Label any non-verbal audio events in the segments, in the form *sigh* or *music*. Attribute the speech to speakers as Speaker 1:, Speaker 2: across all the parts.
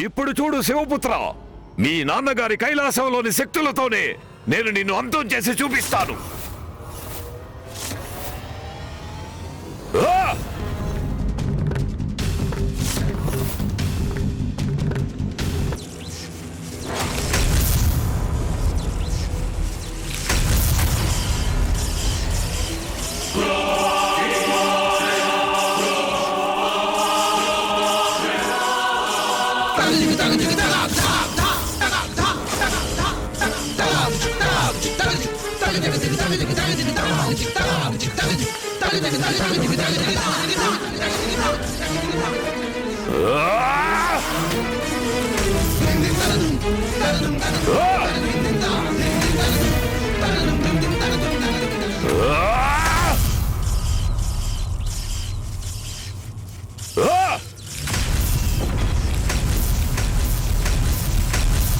Speaker 1: ఇప్పుడు చూడు శివపుత్ర మీ నాన్నగారి కైలాసంలోని శక్తులతోనే నేను నిన్ను అంతం చేసి చూపిస్తాను ఆ!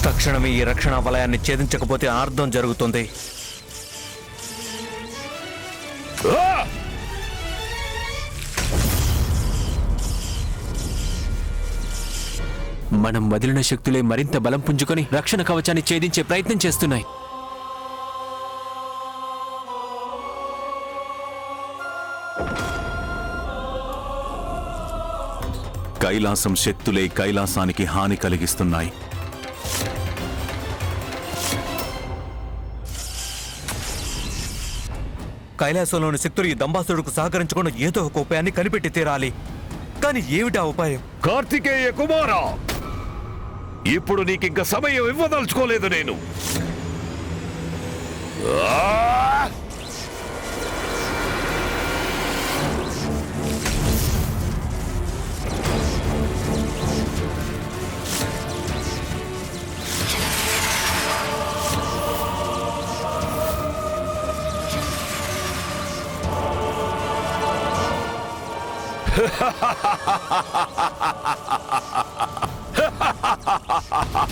Speaker 2: తక్షణమే ఈ రక్షణ వలయాన్ని ఛేదించకపోతే అర్థం జరుగుతుంది.
Speaker 3: మనం వదిలిన శక్తులే మరింత బలం పుంజుకొని రక్షణ కవచాన్ని ఛేదించే ప్రయత్నం చేస్తున్నాయి.
Speaker 4: కైలాసం శక్తులే కైలాసానికి హాని కలిగిస్తున్నాయి.
Speaker 2: కైలాసంలోని శక్తులు ఈ దంబాసుడుకు సహకరించకుండా ఏదో ఒక ఉపాయాన్ని కనిపెట్టి తీరాలి. కానీ ఏమిటా ఉపాయం?
Speaker 1: కార్తికేయ కుమారా! ఇప్పుడు నీకింక సమయం ఇవ్వదలుచుకోలేదు నేను ఆ! *laughs*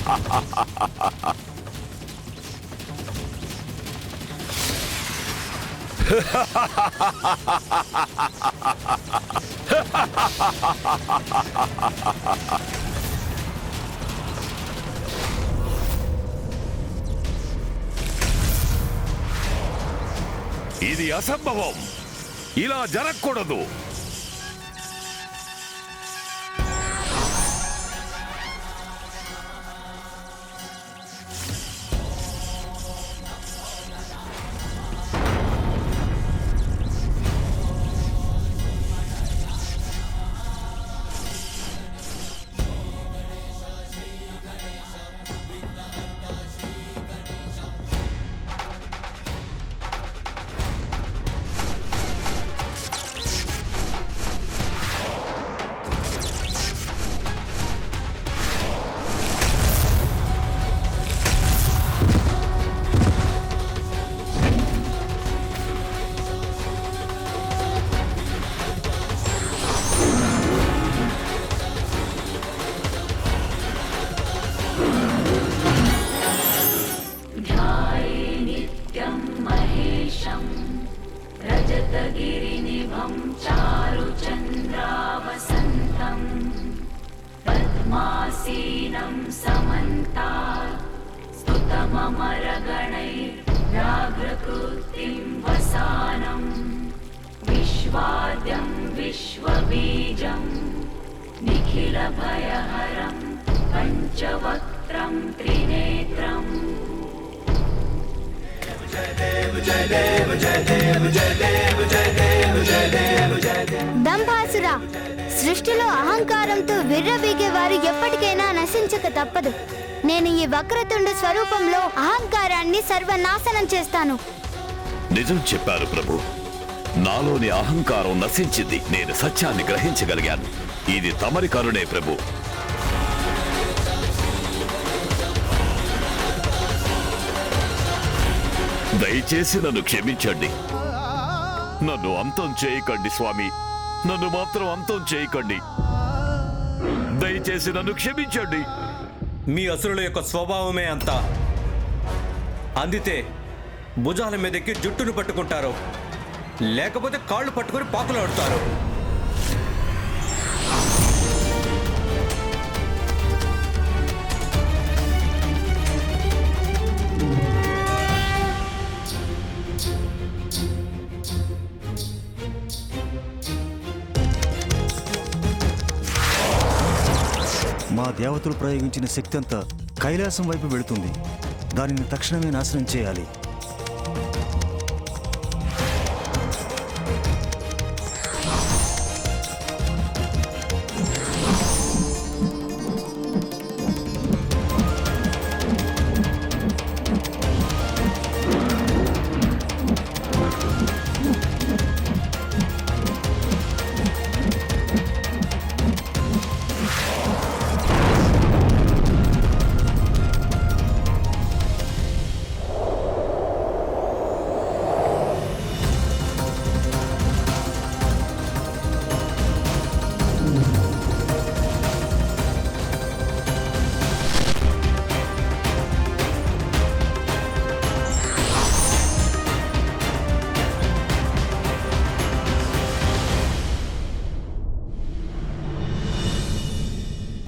Speaker 1: ఇది అసంభవం. ఇలా జరగకూడదు.
Speaker 5: దంభాసురా. సృష్టిలో అహంకారంతో విర్రబీగే వారు ఎప్పటికైనా నశించక తప్పదు. నేను ఈ వక్రతుండ స్వరూపంలో అహంకారాన్ని సర్వనాశనం చేస్తాను.
Speaker 1: నిజం చెప్పారు ప్రభు. నాలోని అహంకారం నశించింది. నేను సత్యాన్ని గ్రహించగలిగాను. ఇది తమరి కరుణే ప్రభు. దయచేసి నన్ను క్షమించండి. నన్ను అంతం చేయకండి స్వామి. నన్ను మాత్రం అంతం చేయకండి. దయచేసి నన్ను క్షమించండి.
Speaker 2: మీ అసురుల యొక్క స్వభావమే అంతా. అందితే భుజాల మీదకి జుట్టును పట్టుకుంటారు. లేకపోతే కాళ్ళు పట్టుకొని పాకులాడుతారు.
Speaker 6: దేవతలు ప్రయోగించిన శక్తి అంతా కైలాసం వైపు వెళుతుంది. దానిని తక్షణమే నాశనం చేయాలి.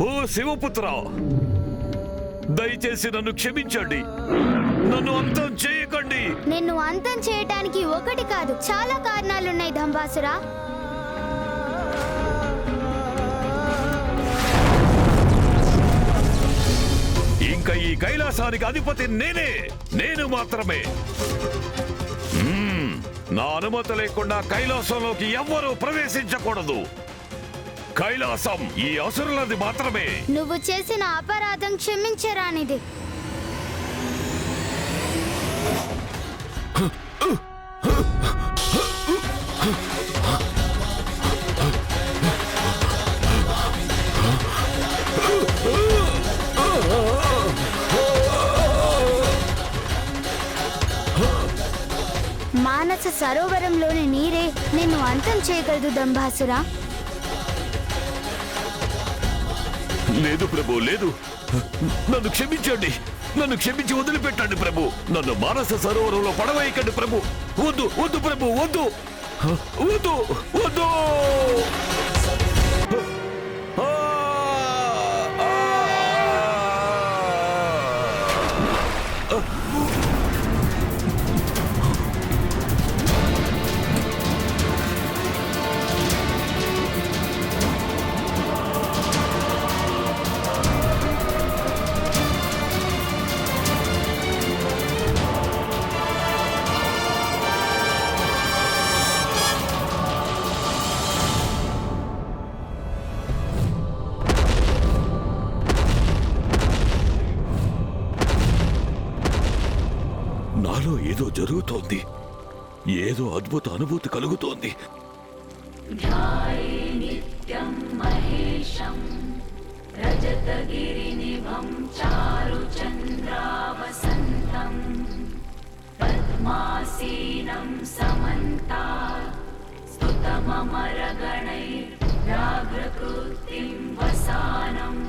Speaker 1: ఓ శివపుత్ర దయచేసి నన్ను క్షమించండి. నన్ను అంతం చేయకండి.
Speaker 5: నిన్ను అంతం చేయటానికి ఒకటి కాదు చాలా కారణాలున్నాయి దంబాసురా
Speaker 1: ఇంకా ఈ కైలాసానికి అధిపతి నేనే నేను మాత్రమే. నా అనుమతి లేకుండా కైలాసంలోకి ఎవ్వరూ ప్రవేశించకూడదు. కైలాసం ఈ అసురులది మాత్రమే.
Speaker 5: నువ్వు చేసిన అపరాధం క్షమించరానిది మానస సరోవరంలోని నీరే నిన్ను అంతం చేయగలదు దంభాసురా.
Speaker 1: లేదు ప్రభు లేదు. నన్ను క్షమించండి. నన్ను క్షమించి వదిలిపెట్టండి ప్రభు. నన్ను మానస సరోవరంలో పడవేయకండి ప్రభు. వద్దు వద్దు ప్రభు వద్దు. వద్దు వద్దు.
Speaker 7: Oh! रजतगिरिनिभं चारुचन्द्रावसन्तम् पद्मासीनं समन्ता स्तुतममरगणैर्व्याघ्रकृतिं वसानम्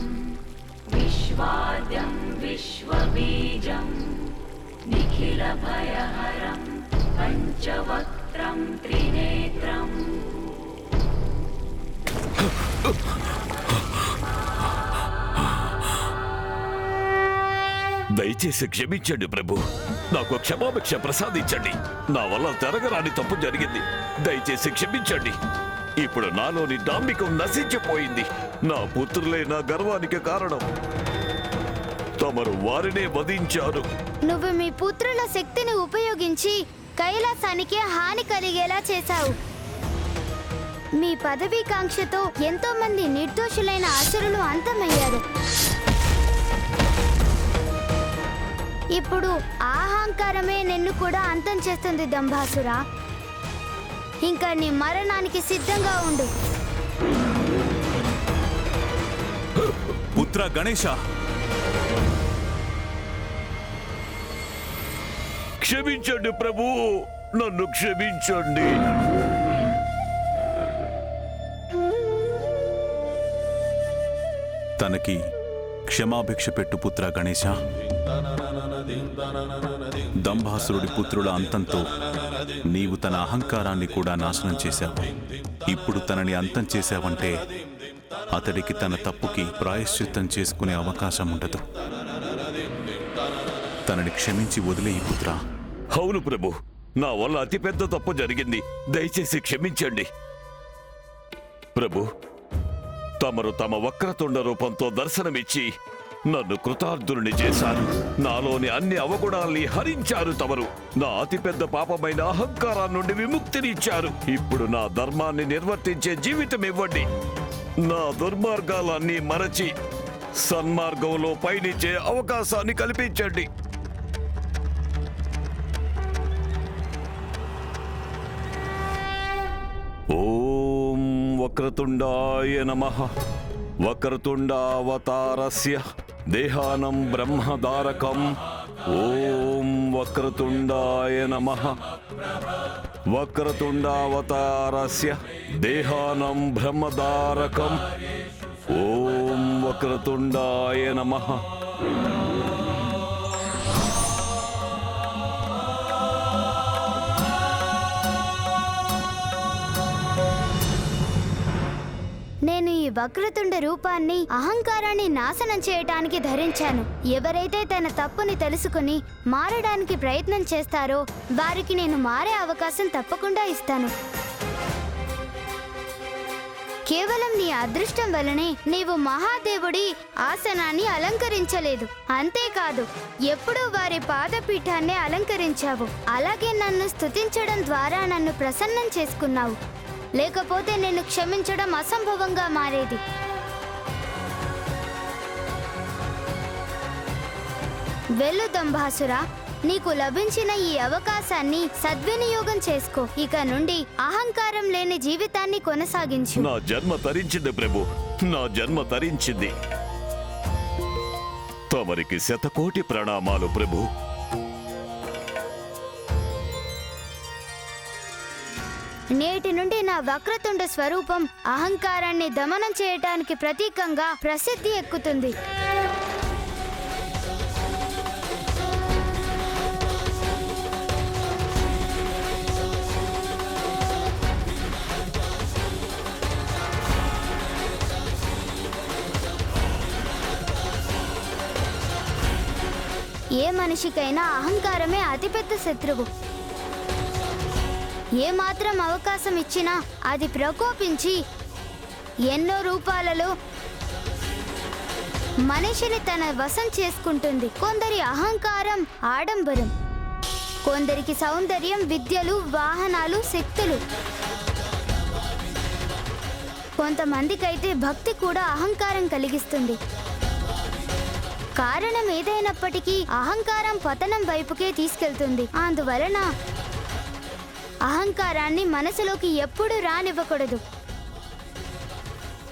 Speaker 7: विश्वाद्यं विश्वबीजं निखिलभयहरं पञ्चवक्त्रं त्रिनेत्रम्
Speaker 1: దయచేసి క్షమించండి ప్రభు. నాకు క్షమాభిక్ష ప్రసాదించండి. నా వల్ల జరగరాని తప్పు జరిగింది. దయచేసి క్షమించండి. ఇప్పుడు నాలోని డాంబికం నశించిపోయింది. నా పుత్రులే నా గర్వానికి కారణం. తమరు వారినే వధించారు
Speaker 5: నువ్వు మీ పుత్రుల శక్తిని ఉపయోగించి కైలాసానికి హాని కలిగేలా చేశావు. మీ పదవీకాంక్షతో ఎంతో మంది నిర్దోషులైన అసురులు అంతమయ్యారు. ఇప్పుడు ఆ అహంకారమే నిన్ను కూడా అంతం చేస్తుంది దంభాసురా. ఇంకా నీ మరణానికి సిద్ధంగా ఉండు.
Speaker 4: పుత్ర గణేష
Speaker 1: క్షమించండి ప్రభు నన్ను క్షమించండి.
Speaker 4: తనకి క్షమాభిక్ష పెట్టు పుత్ర గణేశ. దంభాసురుడి పుత్రుల అంతంతో నీవు తన అహంకారాన్ని కూడా నాశనం చేశావు. ఇప్పుడు తనని అంతం చేశావంటే అతడికి తన తప్పుకి ప్రాయశ్చిత్తం చేసుకునే అవకాశం ఉండదు. తనని క్షమించి వదిలేయి పుత్ర.
Speaker 1: అవును ప్రభు నా వల్ల అతిపెద్ద తప్పు జరిగింది. దయచేసి క్షమించండి. ప్రభు తమరు తమ వక్రతుండ రూపంతో దర్శనమిచ్చి నన్ను కృతార్థుని చేశారు. నాలోని అన్ని అవగుణాల్ని హరించారు తమరు. నా అతిపెద్ద పాపమైన అహంకారం నుండి విముక్తినిచ్చారు. ఇప్పుడు నా ధర్మాన్ని నిర్వర్తించే జీవితం ఇవ్వండి. నా దుర్మార్గాలన్నీ మరచి సన్మార్గంలో పయనించే అవకాశాన్ని కల్పించండి. ఓం వక్రతుండాయ నమ. వక్రతుండావతారస్య. దేహానం బ్రహ్మదారకం. ఓం వక్రతుండాయ నమ. వక్రతుండావతారస్య దేహానం బ్రహ్మదారకం. ఓం వక్రతుండాయ నమ.
Speaker 5: వక్రతుండ రూపాన్ని అహంకారాన్ని నాశనం చేయటానికి ధరించాను. ఎవరైతే తన తప్పుని తెలుసుకుని మారడానికి ప్రయత్నం చేస్తారో వారికి నేను మారే అవకాశం తప్పకుండా ఇస్తాను. కేవలం నీ అదృష్టం వలనే నీవు మహాదేవుడి ఆసనాన్ని అలంకరించలేదు. అంతేకాదు ఎప్పుడూ వారి పాదపీఠాన్ని అలంకరించావు. అలాగే నన్ను స్తుతించడం ద్వారా నన్ను ప్రసన్నం చేసుకున్నావు. లేకపోతే నేను క్షమించడం అసంభవంగా మారేది. వెళ్ళు దంభాసురా నీకు లభించిన ఈ అవకాశాన్ని సద్వినియోగం చేసుకో. ఇక నుండి అహంకారం లేని జీవితాన్ని కొనసాగించు.
Speaker 1: నా జన్మ తరించింది ప్రభు. నా జన్మ తరించింది. తమరికి శతకోటి ప్రణామాలు ప్రభు.
Speaker 5: నేటి నుండి నా వక్రతుండ స్వరూపం అహంకారాన్ని దమనం చేయటానికి ప్రతీకంగా ప్రసిద్ధి ఎక్కుతుంది. ఏ మనిషికైనా అహంకారమే అతిపెద్ద శత్రువు. ఏ మాత్రం అవకాశం ఇచ్చినా అది ప్రకోపించి ఎన్నో రూపాలలో మనిషిని తన వశం చేసుకుంటుంది. కొందరి అహంకారం ఆడంబరం. కొందరికి సౌందర్యం విద్యలు వాహనాలు శక్తులు. కొంతమందికైతే భక్తి కూడా అహంకారం కలిగిస్తుంది. కారణం ఏదైనప్పటికీ అహంకారం పతనం వైపుకే తీసుకెళ్తుంది. అందువలన అహంకారాన్ని మనసులోకి ఎప్పుడు రానివ్వకూడదు.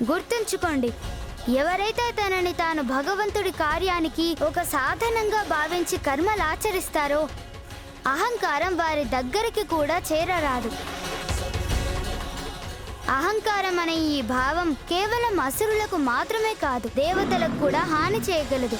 Speaker 5: గుర్తుంచుకోండి ఎవరైతే తనని తాను భగవంతుడి కార్యానికి ఒక సాధనంగా భావించి కర్మలు ఆచరిస్తారో అహంకారం వారి దగ్గరికి కూడా చేరరాదు. అహంకారం అనే ఈ భావం కేవలం అసురులకు మాత్రమే కాదు దేవతలకు కూడా హాని చేయగలదు.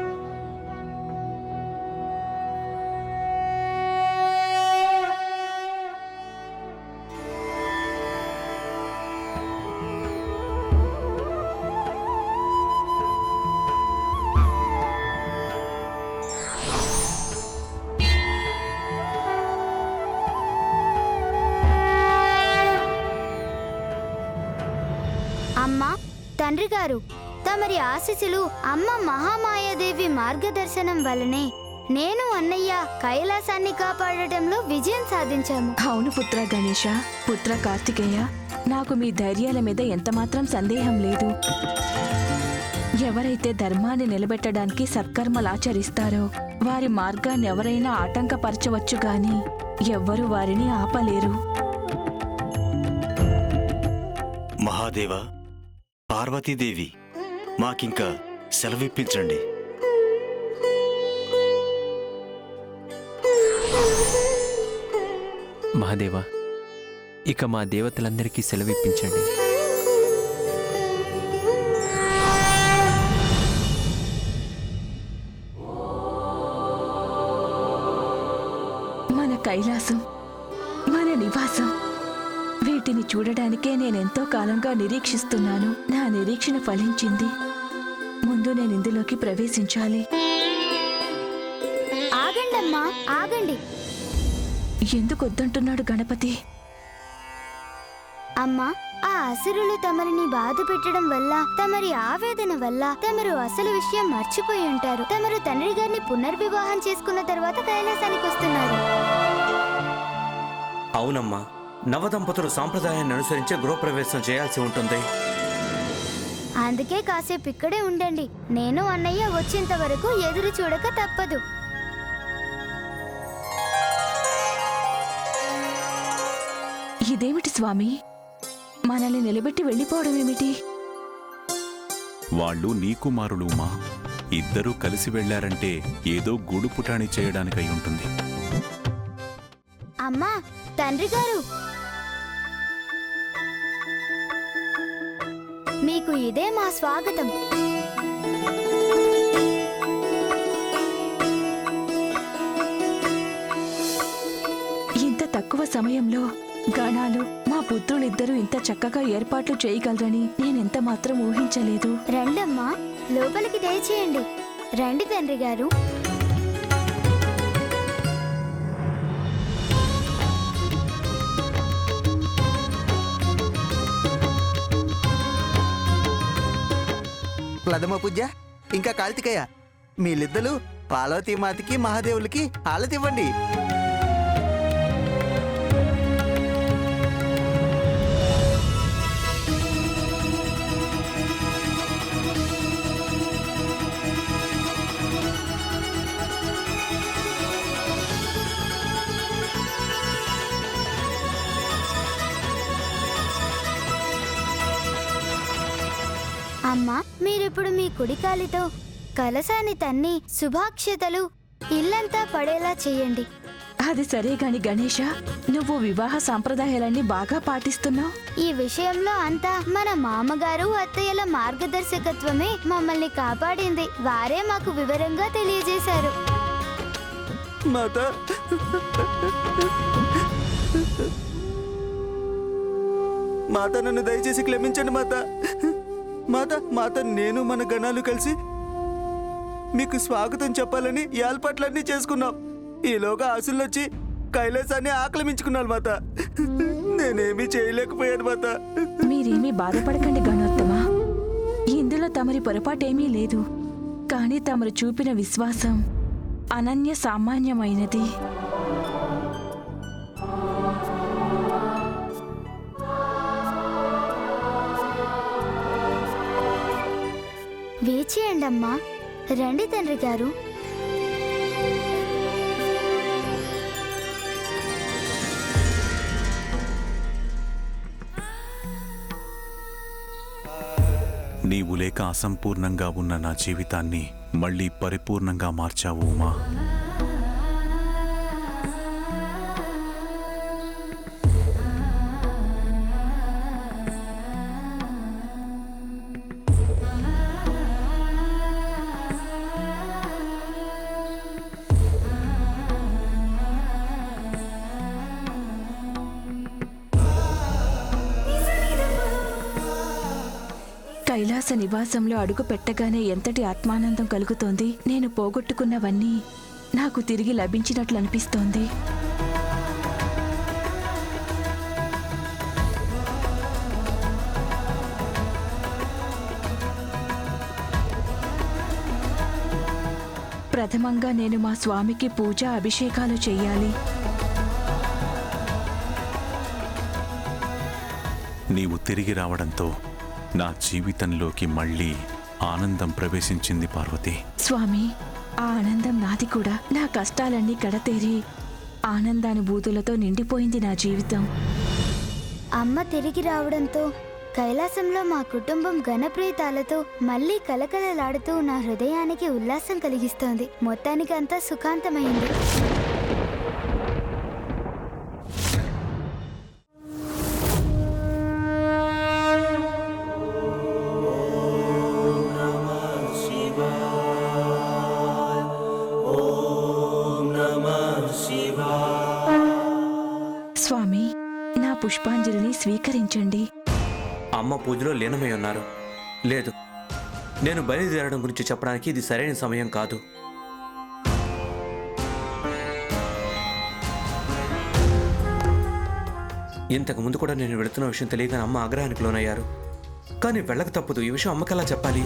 Speaker 5: గారు తమరి ఆశీస్సులు అమ్మ మహామాయాదేవి మార్గదర్శనం వల్లనే నేను అన్నయ్య కైలాసాన్ని కాపాడటంలో విజయం సాధించాము.
Speaker 8: అవును పుత్ర గణేష పుత్ర కార్తికేయ నాకు మీ ధైర్యాల మీద ఎంతమాత్రం సందేహం లేదు. ఎవరైతే ధర్మాన్ని నిలబెట్టడానికి సత్కర్మలాచరిస్తారో వారి మార్గాన్ని ఎవరైనా ఆటంకపరచవచ్చు గాని ఎవ్వరూ వారిని ఆపలేరు.
Speaker 6: మహాదేవ పార్వతీదేవి మాకింక సెలవిప్పించండి.
Speaker 3: మహాదేవా ఇక మా దేవతలందరికీ సెలవిప్పించండి.
Speaker 8: మన కైలాసం మన నివాసం వీటిని చూడడానికే నేనెంతో కాలంగా నిరీక్షిస్తున్నాను. నా నిరీక్షణ ఫలించింది. ముందు నేను ఇందులోకి ప్రవేశించాలి.
Speaker 5: ఆగండమ్మా ఆగండి.
Speaker 8: ఎందుకు వద్దంటున్నాడు గణపతి?
Speaker 5: అమ్మా ఆ అసురులు తమరిని బాధ పెట్టడం వల్ల తమరి ఆవేదన వల్ల తమరు అసలు విషయం మర్చిపోయి ఉంటారు. తమరు తండ్రి గారిని పునర్వివాహం చేసుకున్న తర్వాత కైలాసానికి వస్తున్నారు.
Speaker 2: అవునమ్మా. నవదంపతులు సాంప్రదాయాన్ని అనుసరించే గృహప్రవేశం చేయాల్సి ఉంటుంది.
Speaker 5: అందుకే కాసేపు ఇక్కడే ఉండండి. నేను అన్నయ్య వచ్చేంత వరకు ఎదురు చూడక తప్పదు.
Speaker 8: ఇదేమిటి స్వామి? మనల్ని నిలబెట్టి వెళ్ళిపోవడం ఏమిటి?
Speaker 4: వాళ్ళు నీ కుమారులు ఉమా. ఇద్దరూ కలిసి వెళ్ళారంటే ఏదో గూడు పుటాణి చేయడానికై ఉంటుంది.
Speaker 5: అమ్మా తండ్రి గారు మీకు ఇదే మా స్వాగతం.
Speaker 8: ఇంత తక్కువ సమయంలో గణాలు మా పుత్రులిద్దరూ ఇంత చక్కగా ఏర్పాట్లు చేయగలరని నేనెంత మాత్రం ఊహించలేదు.
Speaker 5: రండమ్మా లోపలికి దయచేయండి. రండి తండ్రి గారు.
Speaker 9: ప్రథమ పూజ ఇంకా కార్తికయ్య మీలిద్దరు పార్వతీమాతకి మహాదేవులకి హాలతివ్వండి
Speaker 5: మీ కుడికాలితో కలసాన్ని తన్ని శుభాక్షతలు ఇల్లంతా పడేలా చేయండి.
Speaker 8: అది సరే గాని గణేష నువ్వు వివాహ సాంప్రదాయాలన్నీ బాగా పాటిస్తున్నావు?
Speaker 5: ఈ విషయంలో అంతా మన మామగారు అత్తయ్యల మార్గదర్శకత్వమే మమ్మల్ని కాపాడింది. వారే మాకు వివరంగా తెలియజేశారు.
Speaker 9: మాత. మాత నన్ను దయచేసి క్షమించండి మాత. మాత మాత నేను మన గణాలు కలిసి మీకు స్వాగతం చెప్పాలని ఏర్పాట్లన్నీ చేసుకున్నాం. ఈలోగా ఆశలు వచ్చి కైలాసాన్ని ఆక్రమించుకున్నాను మాత. నేనేమీ చేయలేకపోయాను మాత.
Speaker 8: మీరేమీ బాధపడకండి గణోత్తమా. ఇందులో తమరి పొరపాటేమీ లేదు. కానీ తమరు చూపిన విశ్వాసం అనన్య సామాన్యమైనది.
Speaker 5: వేచేయండమ్మా. రండి తండ్రి గారు.
Speaker 4: నీవు లేక అసంపూర్ణంగా ఉన్న నా జీవితాన్ని మళ్ళీ పరిపూర్ణంగా మార్చావు ఉమా.
Speaker 8: కైలాస నివాసంలో అడుగు పెట్టగానే ఎంతటి ఆత్మానందం కలుగుతోంది. నేను పోగొట్టుకున్నవన్నీ నాకు తిరిగి లభించినట్లు అనిపిస్తోంది. ప్రథమంగా నేను మా స్వామికి పూజ అభిషేకాలు చేయాలి
Speaker 4: నీవు తిరిగి రావడంతో నా జీవితంలోకి మళ్ళీ ఆనందం ప్రవేశించింది పార్వతి.
Speaker 8: స్వామి ఆ ఆనందం నాది కూడా. నా కష్టాలన్నీ కడతేరి ఆనందానుభూతులతో నిండిపోయింది నా జీవితం.
Speaker 5: అమ్మ తిరిగి రావడంతో కైలాసంలో మా కుటుంబం ఘనప్రీతాలతో మళ్ళీ కలకలలాడుతూ నా హృదయానికి ఉల్లాసం కలిగిస్తోంది. మొత్తానికి అంతా సుఖాంతమైంది.
Speaker 2: అమ్మ పూజలో లీనమై ఉన్నారు. లేదు నేను బయలుదేరడం గురించి చెప్పడానికి ఇది సరైన సమయం కాదు. ఇంతకు ముందు కూడా నేను వెళుతున్న విషయం తెలియగానే అమ్మ ఆగ్రహానికి లోనయ్యారు. కానీ వెళ్ళక తప్పదు ఈ విషయం అమ్మకెలా చెప్పాలి?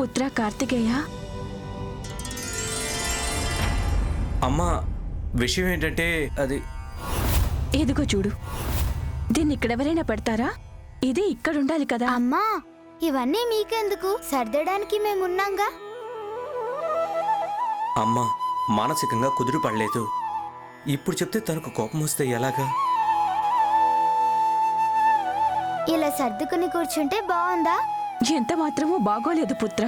Speaker 8: పుత్ర కార్తికేయ?
Speaker 2: అమ్మ విషయం ఏంటంటే అది
Speaker 8: ఇదిగో చూడు. దీన్ని ఇక్కడెవరైనా పెడతారా? ఇది ఇక్కడుండాలి కదా.
Speaker 5: అమ్మా ఇవన్నీ మీకెందుకు? సర్దడానికి మేమున్నాంగా?
Speaker 2: అమ్మ మానసికంగా కుదురు పడలేదు. ఇప్పుడు చెప్తే తనకు కోపం వస్తే ఎలాగా?
Speaker 5: ఇలా సర్దుకుని కూర్చుంటే బాగుందా?
Speaker 8: ఎంత మాత్రమూ బాగోలేదు పుత్ర.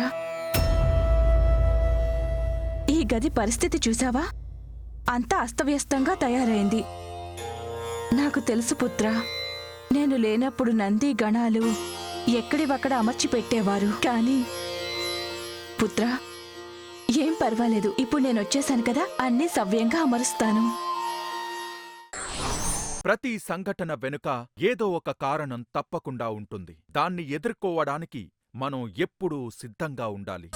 Speaker 8: ఈ గది పరిస్థితి చూసావా? అంతా అస్తవ్యస్తంగా తయారైంది. నాకు తెలుసు పుత్ర. నేను లేనప్పుడు నంది గణాలు ఎక్కడివక్కడ అమర్చి పెట్టేవారు. కానీ పుత్ర ఏం పర్వాలేదు. ఇప్పుడు నేను వచ్చేసాను కదా అన్నీ సవ్యంగా అమరుస్తాను.
Speaker 10: ప్రతి సంఘటన వెనుక ఏదో ఒక కారణం తప్పకుండా ఉంటుంది. దాన్ని ఎదుర్కోవడానికి మనం ఎప్పుడూ సిద్ధంగా ఉండాలి.